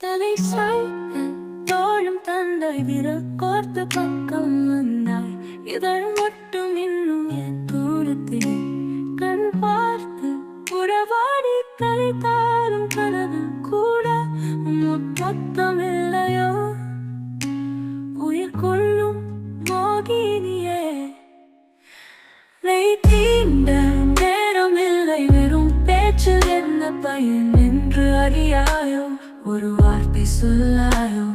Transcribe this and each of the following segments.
தலை சாய் தோளும் தந்தை விரல் கோர்த்து பக்கம் வந்தாய். இதழ் மட்டும் இன்னும் என் தூரத்தில் கண் பார்த்து உறவாடி தலை தாரும் கனவு கூட முத்தம் இல்லையோ உயிர் கொள்ளும் மோகினியே. தீண்ட நேரம் இல்லை வெறும் பேச்சில் என்ன பயன் என்று அறியாயோ? ஒரு வார்த்தை சொல்லாயோ?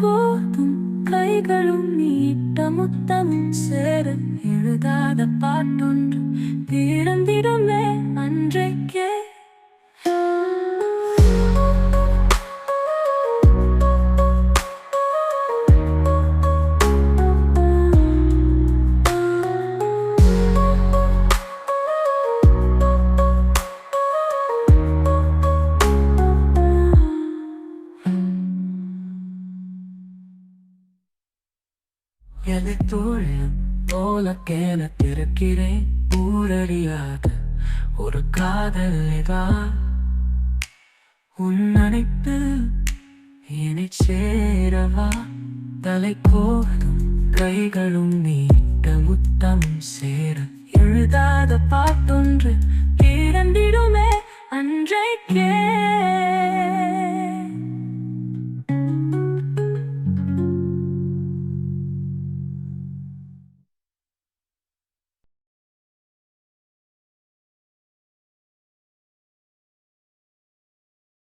கோதும் கைகளும் நீட்ட முத்தமும் சேர எழுதாத பாட்டொன்று தீரந்திடமே எதை தோழியம் போலக்கேன திறக்கிறேன். ஊரறியாத ஒரு காதல் இதா? உன் அணைப்பில் என்னை சேரவா? தலை கோதும் கைகளும் நீட்ட முத்தம் சேர. எழுதாத பாட்டொன்று